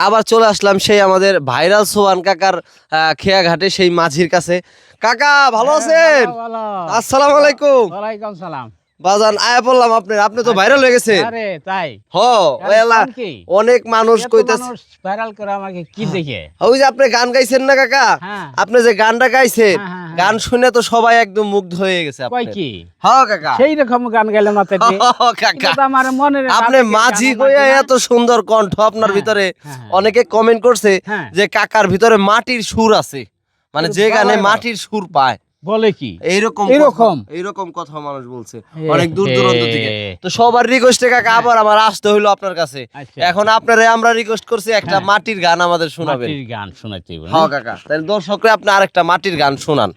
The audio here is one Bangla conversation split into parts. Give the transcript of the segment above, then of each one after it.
আবার চলে আসলাম সেই আমাদের ভাইরাল সোয়ান কাকার আহ, খেয়া ঘাটে সেই মাঝির কাছে। কাকা ভালো আছেন? আসসালামু আলাইকুম। ওয়ালাইকুম সালাম। বাজান আয়া বললাম আপনি আপনি তো ভাইরাল হয়ে আরে তাই? হ কি? অনেক মানুষ কইতাছে ভাইরাল করে আমাকে কি দেখে? ওই যে আপনি গান গাইছেন না কাকা? হ্যাঁ। আপনি যে গানটা গাইছেন হ্যাঁ, হ্যাঁ। গান শুনে তো সবাই একদম মুগ্ধ হয়ে গেছে কয় কি? হ্যাঁ কাকা। সেই রকম গান গেলে মাথায় দিয়ে। কাকা। আমার মনের আপনি মাঝি আমার এত সুন্দর কণ্ঠ আপনার ভিতরে। অনেকে কমেন্ট করছে। যে কাকার ভিতরে মাটির সুর আছে। মানে যে গানে মাটির সুর পায়। বলে কি? এইরকম এরকম? এইরকম। কথা মানুষ বলছে। অনেক দূর দূরান্ত থেকে। তো সবার রিকোয়েস্টে কাকা আবার আমার আসতে হইল আপনার কাছে। আচ্ছা। এখন আপনারে আমরা রিকোয়েস্ট করছি একটা হ্যাঁ। মাটির গান আমাদের শোনাবেন। মাটির গান শোনাতে হবে হ্যাঁ কাকা। তাহলে দর্শকরা আপনি আরেকটা মাটির গান শোনান।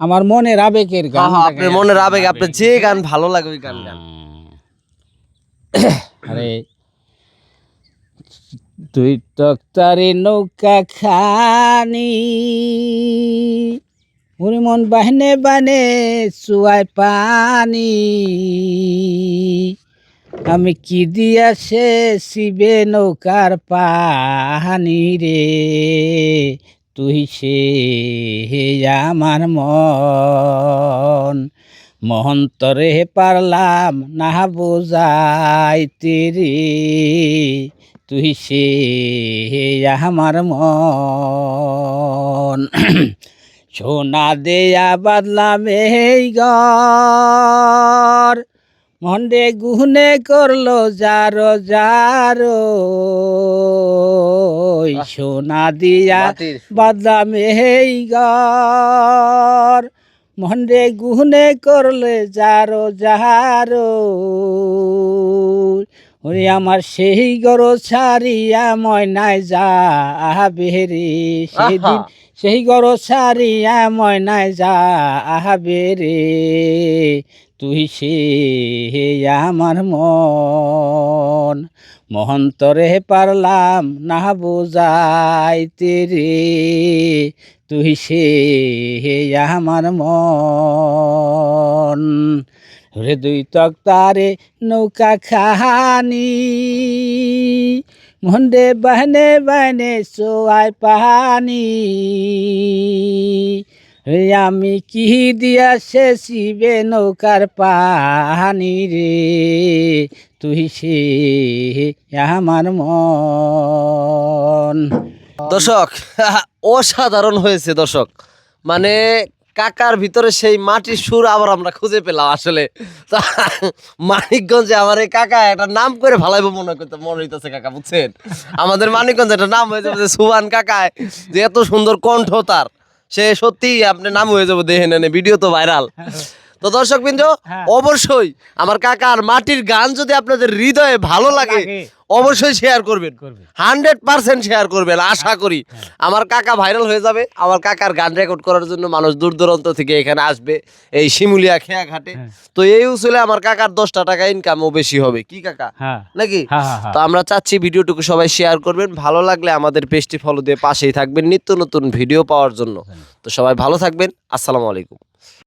আমার মনের আবেগের গান হ্যাঁ হ্যাঁ, আপনার মনের আবেগ আপনি যে গান ভালো লাগে ওই গান গান। আরে। তুই তক্তারে নৌকা খানি। ওরে মন বাহনে বানে চুয়াই পানি। আমি কি দিয়া সে শিবে নৌকার পাহানি রে? তুই সে আমার মন। মহন্তরে পারলাম না বোঝাইতে রে। তুই সে আমার মন। সোনা দেয়া বাদলাম এই গর মন্ডে গুহনে করল যারো যারো সোনা দিয়া। বাদলাম এই গর মন্ডে গুহনে করলে যারো যারো ওরে আমার সেই গরো ছাড়িয়া ময়নায় যা বেরে সেই দিন আহা। সেই গরো ছাড়িয়া ময়নায় যা আহা বেরে তুই সে আমার মন মহন্তরে পারলাম না বোঝাইতে রে। তুই সে আমার মন রে দুই তক্তারে নৌকা খানি মন্ডে বাহনে বাহনে সোয়াই পাহানি। আমি কি দিয়া সে শিবে নৌকার পানি রে? তুই সে আমার মন। দর্শক অসাধারণ হয়েছে দর্শক। মানে কাকার ভিতরে সেই মাটির সুর আবার আমরা খুঁজে পেলাম আসলে। মানিকগঞ্জে আমার এই কাকা একটা নাম করে ভালাইবো মনে করতে, মনে হইতেছে কাকা, বুঝছেন? আমাদের মানিকগঞ্জে একটা নাম হয়ে যাবে সুবান কাকায় যে এত সুন্দর কণ্ঠ তার। সে সত্যি আপনি নাম হয়ে যাব দেখে নেন, ভিডিও তো ভাইরাল। তো দর্শক বিন্দু হ্যাঁ। অবশ্যই আমার কাকার মাটির গান যদি আপনাদের হৃদয়ে ভালো লাগে। অবশ্যই শেয়ার করবেন। হান্ড্রেড পার্সেন্ট শেয়ার করবেন আশা করি। আমার কাকা ভাইরাল হয়ে যাবে আমার কাকার গান রেকর্ড করার জন্য মানুষ দূর দূরান্ত থেকে এখানে আসবে এই শিমুলিয়া খেয়া ঘাটে তো এই উসুলে আমার কাকার দশটা টাকা ইনকামও বেশি হবে। কি কাকা? হ্যাঁ। নাকি? হ্যাঁ, হ্যাঁ, হ্যাঁ। তো আমরা চাচ্ছি ভিডিওটুকু সবাই শেয়ার করবেন। ভালো লাগলে আমাদের পেজটি ফলো দিয়ে পাশেই থাকবেন নিত্য নতুন ভিডিও পাওয়ার জন্য। তো সবাই ভালো থাকবেন। আসসালামু আলাইকুম।